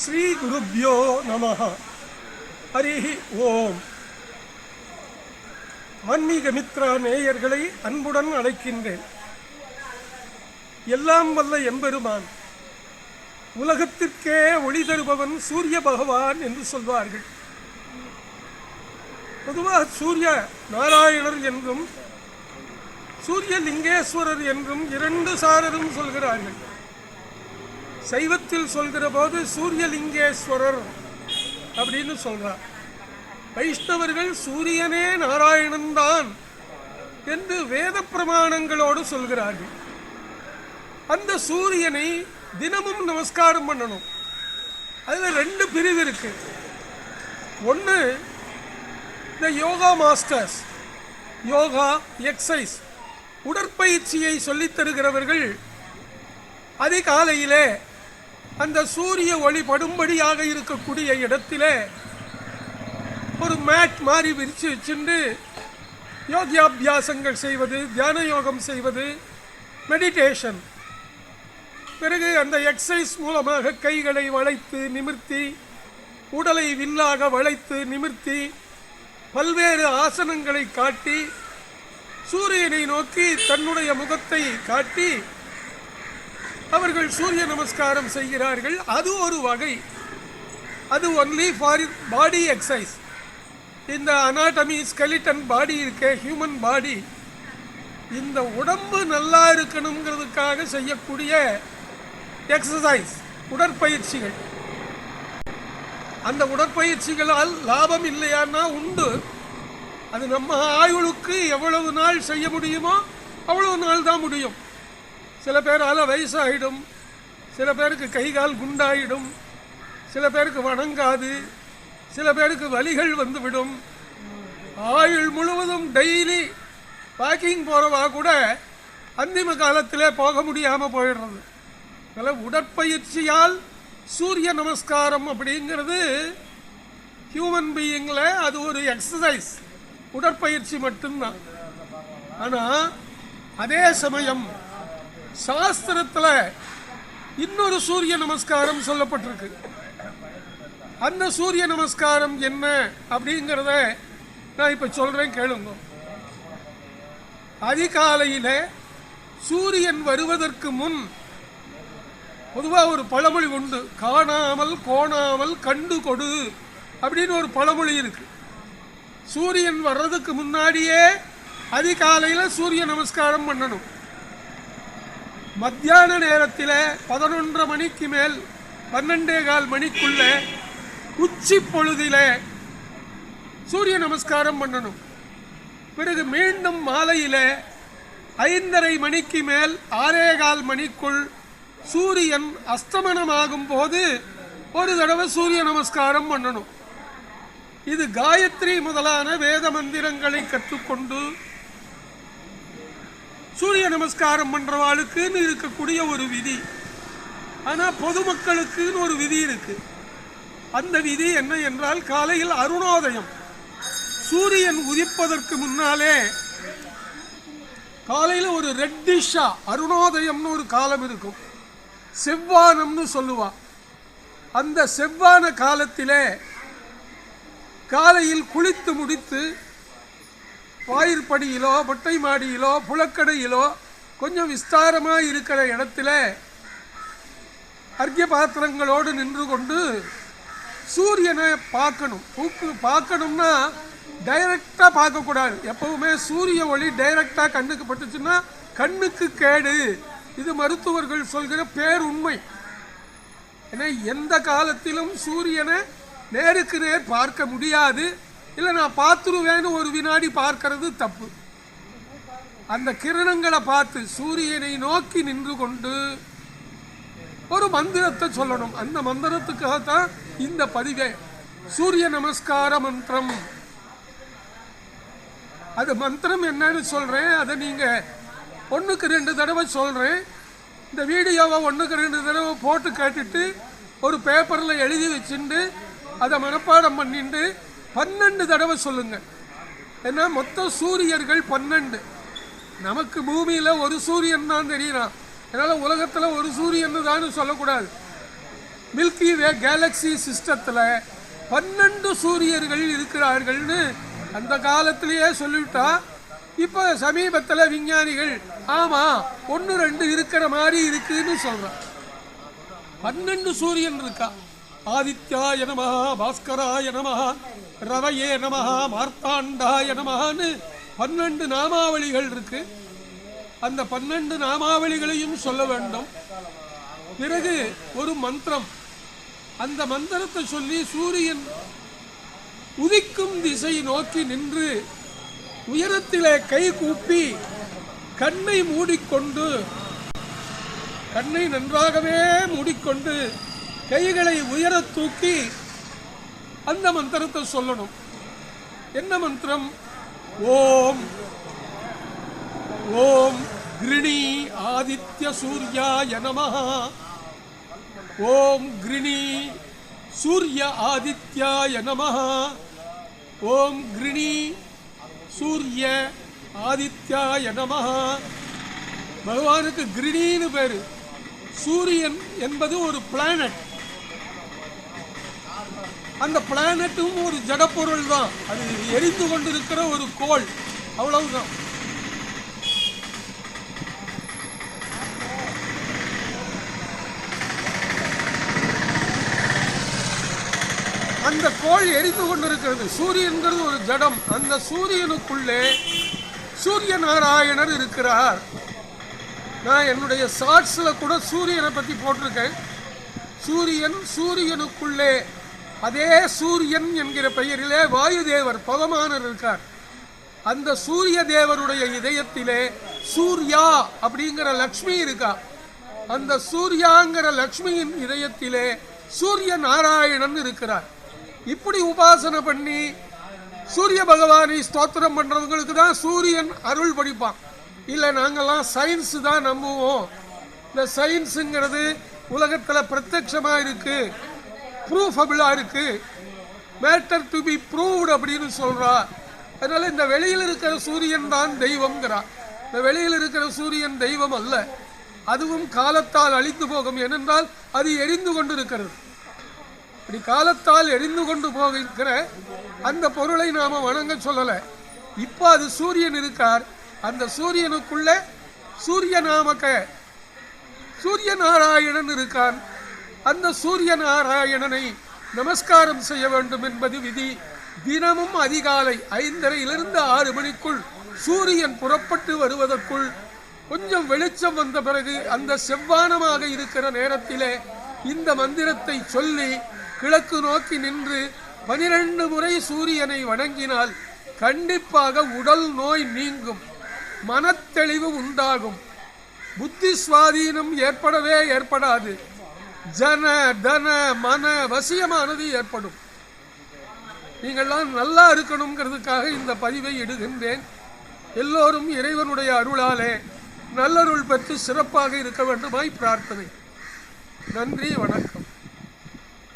ஸ்ரீ குருப்யோ நம ஹரி ஓம். ஆன்மீக மித்ரா நேயர்களை அன்புடன் அழைக்கின்றேன். எல்லாம் வல்ல எம்பெருமான். உலகத்திற்கே ஒளி தருபவன் சூரிய பகவான் என்று சொல்வார்கள். பொதுவாக சூரிய நாராயணர் என்றும் சூரிய லிங்கேஸ்வரர் என்றும் இரண்டு சாரரும் சொல்கிறார்கள். சைவத்தில் சொல்கிற போது சூரியலிங்கேஸ்வரர் அப்படின்னு சொல்கிறார் வைஷ்ணவர்கள் சூரியனே நாராயணன்தான் என்று வேத பிரமாணங்களோடு சொல்கிறார்கள். அந்த சூரியனை தினமும் நமஸ்காரம் பண்ணணும். அதில் ரெண்டு பிரிவு இருக்கு. ஒன்று இந்த யோகா மாஸ்டர்ஸ் யோகா எக்ஸசைஸ் உடற்பயிற்சியை சொல்லித் தருகிறவர்கள் அதிகாலையிலே அந்த சூரிய ஒளி படும்படியாக இருக்கக்கூடிய இடத்திலே ஒரு மேட் மாதிரி விரித்து வச்சுட்டு யோகியாபியாசங்கள் செய்வது தியான யோகம் செய்வது மெடிடேஷன் பிறகு அந்த எக்ஸசைஸ் மூலமாக கைகளை வளைத்து நிமிர்த்தி உடலை வில்லாக வளைத்து நிமிர்த்தி பல்வேறு ஆசனங்களை காட்டி சூரியனை நோக்கி தன்னுடைய முகத்தை காட்டி அவர்கள் சூரிய நமஸ்காரம் செய்கிறார்கள். அது ஒரு வகை. அது ஒன்லி ஃபார் பாடி எக்ஸசைஸ் இந்த அனாட்டமி ஸ்கெலிட்டன் பாடி இருக்க ஹியூமன் பாடி இந்த உடம்பு நல்லா இருக்கணுங்கிறதுக்காக செய்யக்கூடிய எக்ஸசைஸ் உடற்பயிற்சிகள். அந்த உடற்பயிற்சிகளால் லாபம் இல்லையான்னா உண்டு. அது நம்ம ஆயுளுக்கு எவ்வளவு நாள் செய்ய முடியுமோ அவ்வளவு நாள் தான் முடியும். சில பேரால் வயசாகிடும் சில பேருக்கு கை கால் குண்டாயிடும். சில பேருக்கு வணங்காது. சில பேருக்கு வலிகள் வந்துவிடும். ஆயுள் முழுவதும் டெய்லி வாக்கிங் போகிறவா கூட அந்திம காலத்தில் போக முடியாமல் போயிடுறது. அதனால் உடற்பயிற்சியால் சூரிய நமஸ்காரம் அப்படிங்கிறது ஹியூமன் பீயிங்கில் அது ஒரு எக்ஸசைஸ் உடற்பயிற்சி மட்டும்தான். ஆனால் அதே சமயம் சாஸ்திரத்தில் இன்னொரு சூரிய நமஸ்காரம் சொல்லப்பட்டிருக்கு. அந்த சூரிய நமஸ்காரம் என்ன அப்படிங்கிறத நான் இப்போ சொல்கிறேன் கேளுங்க. அதிகாலையில் சூரியன் வருவதற்கு முன் பொதுவாக ஒரு பழமொழி உண்டு. காணாமல் கோணாமல் கண்டு கொடு அப்படின்னு ஒரு பழமொழி இருக்கு. சூரியன் வர்றதுக்கு முன்னாடியே அதிகாலையில் சூரிய நமஸ்காரம் பண்ணணும். மத்தியான நேரத்தில் பதினொன்றரை மணிக்கு மேல் பன்னெண்டே கால் மணிக்குள்ளே உச்சி பொழுதில சூரிய நமஸ்காரம் பண்ணணும். பிறகு மீண்டும் மாலையில் ஐந்தரை மணிக்கு மேல் ஆறே கால் மணிக்குள் சூரியன் அஸ்தமனமாகும் போது ஒரு தடவை சூரிய நமஸ்காரம் பண்ணணும். இது காயத்ரி முதலான வேத மந்திரங்களை கற்றுக்கொண்டு சூரிய நமஸ்காரம் பண்ணுறவாளுக்குன்னு இருக்கக்கூடிய ஒரு விதி. ஆனால் பொதுமக்களுக்குன்னு ஒரு விதி இருக்குது அந்த விதி என்ன என்றால் காலையில் அருணோதயம். சூரியன் உதிப்பதற்கு முன்னாலே காலையில் ஒரு ரெட்டிஷா அருணோதயம்னு ஒரு காலம் இருக்கும். செவ்வானம்னு சொல்லுவா. அந்த செவ்வான காலத்திலே காலையில் குளித்து முடித்து வாயிற்படியிலோ மொட்டை மாடியிலோ புழக்கடையிலோ கொஞ்சம் விஸ்தாரமாக இருக்கிற இடத்துல அர்க்கிய பாத்திரங்களோடு நின்று கொண்டு சூரியனை பார்க்கணும். பூக்கு பார்க்கணும்னா டைரக்டாக பார்க்கக்கூடாது எப்பவுமே சூரிய ஒளி டைரக்டாக கண்ணுக்கு பட்டுச்சுன்னா கண்ணுக்கு கேடு. இது மருத்துவர்கள் சொல்கிற பேருண்மை. ஏன்னா எந்த காலத்திலும் சூரியனை நேருக்கு நேர் பார்க்க முடியாது. இல்லை நான் பார்த்துருவேன்னு ஒரு வினாடி பார்க்கறது தப்பு. அந்த கிரணங்களை பார்த்து சூரியனை நோக்கி நின்று கொண்டு ஒரு மந்திரத்தை சொல்லணும். அந்த மந்திரத்துக்காக தான் இந்த பதிவே. சூரிய நமஸ்கார மந்திரம். அது மந்திரம் என்னன்னு சொல்கிறேன் அதை நீங்கள் ஒன்றுக்கு ரெண்டு தடவை சொல்கிறேன் இந்த வீடியோவை ஒன்றுக்கு ரெண்டு தடவை போட்டு கேட்டுட்டு ஒரு பேப்பரில் எழுதி வச்சுட்டு அதை மனப்பாடம் பண்ணிட்டு பன்னெண்டு தடவை சொல்லுங்க. ஏன்னா மொத்த சூரியர்கள் பன்னெண்டு. நமக்கு பூமியில் ஒரு சூரியன் தான் தெரியலாம் அதனால் உலகத்தில் ஒரு சூரியன் தான் சொல்லக்கூடாது. மில்கி வே கேலக்ஸி சிஸ்டத்தில் பன்னெண்டு சூரியர்கள் இருக்கிறார்கள்னு அந்த காலத்திலேயே சொல்லிவிட்டா இப்போ சமீபத்தில் விஞ்ஞானிகள் ஆமாம் ஒன்று ரெண்டு இருக்கிற மாதிரி இருக்குன்னு சொல்கிறான் பன்னெண்டு சூரியன் இருக்கா. ஆதித்யாய நம பாஸ்கராய நம ரவையே நம மார்த்தாண்டாய நமஹன்னு பன்னெண்டு நாமாவளிகள் இருக்கு. அந்த பன்னெண்டு நாமாவளிகளையும் சொல்ல வேண்டும். பிறகு ஒரு மந்திரம். அந்த மந்திரத்தை சொல்லி சூரியன் உதிக்கும் திசை நோக்கி நின்று உயரத்திலே கை கூப்பி கண்ணை மூடிக்கொண்டு கண்ணை நன்றாகவே மூடிக்கொண்டு கைகளை உயர தூக்கி அந்த மந்திரத்தை சொல்லணும். என்ன மந்திரம்? ஓம். ஓம் கிருணி ஆதித்ய சூர்யாய நமஹா. ஓம் கிருணி சூரிய ஆதித்யாய நமஹா. ஓம் கிருணி சூரிய ஆதித்யாய நமஹா. பகவானுக்கு கிரினின்னு பேர். சூரியன் என்பது ஒரு பிளானட் அந்த பிளானட்டும் ஒரு ஜடப்பொருள் தான் அது எரிந்து கொண்டிருக்கிற ஒரு கோள். அவ்வளவுதான். அந்த கோள் எரிந்து கொண்டிருக்கிறது. சூரியன்கிறது ஒரு ஜடம். அந்த சூரியனுக்குள்ளே சூரிய நாராயணர் இருக்கிறார். நான் என்னுடைய ஷார்ட்ஸில் கூட சூரியனை பற்றி போட்டிருக்கேன். சூரியன் சூரியனுக்குள்ளே அதே சூரியன் என்கிற பெயரிலே வாயுதேவர் பகவானர் இருக்கார். அந்த சூரிய தேவருடைய இதயத்திலே சூர்யா அப்படிங்கிற லக்ஷ்மி இருக்கா. அந்த சூர்யாங்கிற லக்ஷ்மியின் இதயத்திலே சூரிய நாராயணன் இருக்கிறார். இப்படி உபாசனை பண்ணி சூரிய பகவானை ஸ்தோத்திரம் பண்ணுறவங்களுக்கு தான் சூரியன் அருள் படிப்பான். இல்லை நாங்கள்லாம் சயின்ஸ் தான் நம்புவோம். இந்த சயின்ஸுங்கிறது உலகத்தில் பிரத்யட்சமாக இருக்குது ப்ரூஃபபிளாக இருக்குது மேட்டர் டு பி ப்ரூவ்டு அப்படின்னு சொல்கிறா அதனால் இந்த வெளியில் இருக்கிற சூரியன் தான் தெய்வம்ங்கிறா. இந்த வெளியில் இருக்கிற சூரியன் தெய்வம் அல்ல. அதுவும் காலத்தால் அழிந்து போகும். ஏனென்றால் அது எரிந்து கொண்டு இருக்கிறது இப்படி காலத்தால் எரிந்து கொண்டு போகிற அந்த பொருளை நாம் வணங்க சொல்லலை. இப்போ அது சூரியன் இருக்கார். அந்த சூரியனுக்குள்ளே சூரிய நாமக்க சூரிய நாராயணன் இருக்கான். அந்த சூரிய நாராயணனை நமஸ்காரம் செய்ய வேண்டும் என்பது விதி. தினமும் அதிகாலை ஐந்தரையிலிருந்து ஆறு மணிக்குள் சூரியன் புறப்பட்டு வருவதற்குள் கொஞ்சம் வெளிச்சம் வந்த பிறகு அந்த செவ்வானமாக இருக்கிற நேரத்திலே இந்த மந்திரத்தை சொல்லி கிழக்கு நோக்கி நின்று பனிரெண்டு முறை சூரியனை வணங்கினால் கண்டிப்பாக உடல் நோய் நீங்கும். மனத்தெளிவு உண்டாகும். புத்தி சுவாதீனம் ஏற்படவே ஏற்படாது. ஜன தன மன வசியமானது ஏற்படும். நீங்கள்லாம் நல்லா இருக்கணுங்கிறதுக்காக இந்த பதிவை இடுகின்றேன். எல்லோரும் இறைவனுடைய அருளாலே நல்லருள் பெற்று சிறப்பாக இருக்க வேண்டுமாய் பிரார்த்தனை. நன்றி வணக்கம்.